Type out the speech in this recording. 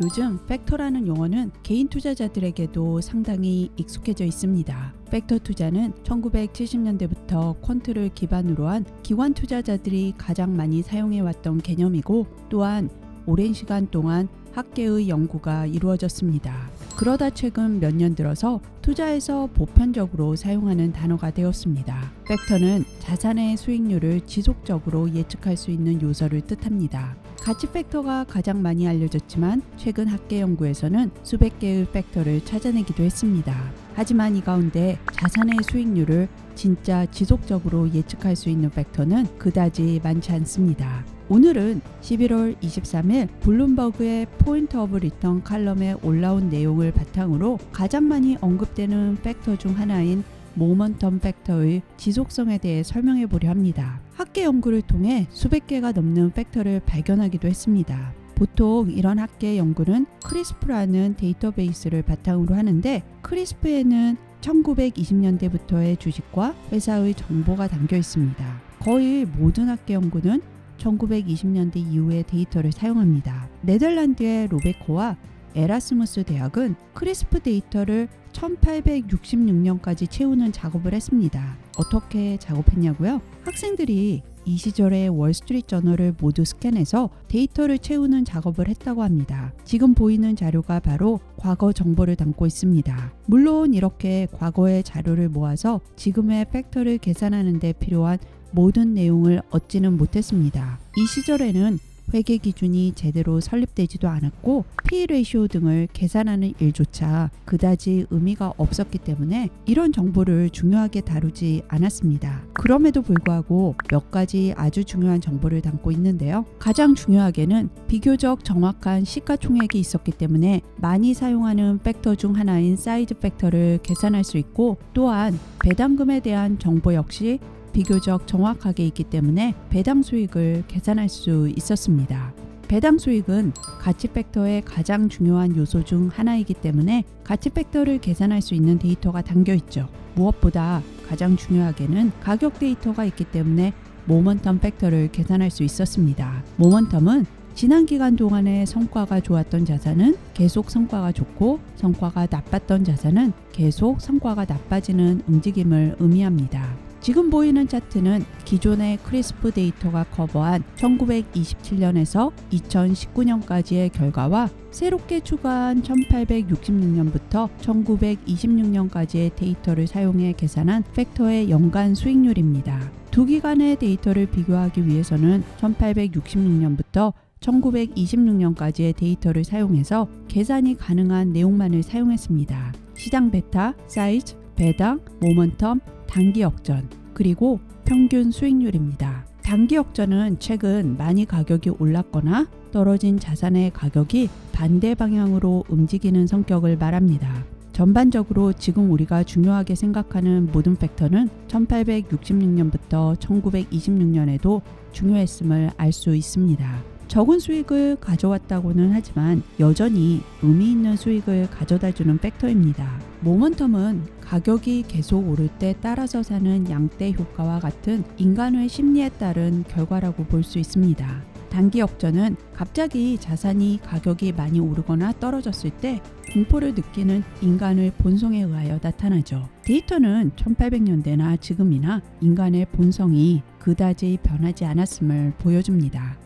요즘 팩터라는 용어는 개인 투자자들에게도 상당히 익숙해져 있습니다. 팩터 투자는 1970년대부터 퀀트를 기반으로 한 기관 투자자들이 가장 많이 사용해 왔던 개념이고 또한 오랜 시간 동안 학계의 연구가 이루어졌습니다. 그러다 최근 몇 년 들어서 투자에서 보편적으로 사용하는 단어가 되었습니다. 팩터는 자산의 수익률을 지속적으로 예측할 수 있는 요소를 뜻합니다. 가치 팩터가 가장 많이 알려졌지만 최근 학계 연구에서는 수백 개의 팩터를 찾아내기도 했습니다. 하지만 이 가운데 자산의 수익률을 진짜 지속적으로 예측할 수 있는 팩터는 그다지 많지 않습니다. 오늘은 11월 23일 블룸버그의 포인트 오브 리턴 칼럼에 올라온 내용을 바탕으로 가장 많이 언급되는 팩터 중 하나인 모먼텀 팩터의 지속성에 대해 설명해 보려 합니다. 학계 연구를 통해 수백 개가 넘는 팩터를 발견하기도 했습니다. 보통 이런 학계 연구는 크리스프라는 데이터베이스를 바탕으로 하는데 크리스프에는 1920년대부터의 주식과 회사의 정보가 담겨 있습니다. 거의 모든 학계 연구는 1920년대 이후의 데이터를 사용합니다. 네덜란드의 로베코와 에라스무스 대학은 크리스프 데이터를 1866년까지 채우는 작업을 했습니다. 어떻게 작업했냐고요? 학생들이 이 시절의 월스트리트 저널을 모두 스캔해서 데이터를 채우는 작업을 했다고 합니다. 지금 보이는 자료가 바로 과거 정보를 담고 있습니다. 물론 이렇게 과거의 자료를 모아서 지금의 팩터를 계산하는 데 필요한 모든 내용을 얻지는 못했습니다. 이 시절에는 회계 기준이 제대로 설립되지도 않았고 P 레이쇼 등을 계산하는 일조차 그다지 의미가 없었기 때문에 이런 정보를 중요하게 다루지 않았습니다. 그럼에도 불구하고 몇 가지 아주 중요한 정보를 담고 있는데요. 가장 중요하게는 비교적 정확한 시가총액이 있었기 때문에 많이 사용하는 팩터 중 하나인 사이즈 팩터를 계산할 수 있고 또한 배당금에 대한 정보 역시 비교적 정확하게 있기 때문에 배당 수익을 계산할 수 있었습니다. 배당 수익은 가치 팩터의 가장 중요한 요소 중 하나이기 때문에 가치 팩터를 계산할 수 있는 데이터가 담겨 있죠. 무엇보다 가장 중요하게는 가격 데이터가 있기 때문에 모먼텀 팩터를 계산할 수 있었습니다. 모먼텀은 지난 기간 동안의 성과가 좋았던 자산은 계속 성과가 좋고 성과가 나빴던 자산은 계속 성과가 나빠지는 움직임을 의미합니다. 지금 보이는 차트는 기존의 크리스프 데이터가 커버한 1927년에서 2019년까지의 결과와 새롭게 추가한 1866년부터 1926년까지의 데이터를 사용해 계산한 팩터의 연간 수익률입니다. 두 기간의 데이터를 비교하기 위해서는 1866년부터 1926년까지의 데이터를 사용해서 계산이 가능한 내용만을 사용했습니다. 시장 베타, 사이즈, 배당, 모먼텀, 단기 역전, 그리고 평균 수익률입니다. 단기 역전은 최근 많이 가격이 올랐거나 떨어진 자산의 가격이 반대 방향으로 움직이는 성격을 말합니다. 전반적으로 지금 우리가 중요하게 생각하는 모든 팩터는 1866년부터 1926년에도 중요했음을 알 수 있습니다. 적은 수익을 가져왔다고는 하지만 여전히 의미 있는 수익을 가져다 주는 팩터입니다. 모먼텀은 가격이 계속 오를 때 따라서 사는 양대 효과와 같은 인간의 심리에 따른 결과라고 볼 수 있습니다. 단기 역전은 갑자기 자산이 가격이 많이 오르거나 떨어졌을 때 공포를 느끼는 인간의 본성에 의하여 나타나죠. 데이터는 1800년대나 지금이나 인간의 본성이 그다지 변하지 않았음을 보여줍니다.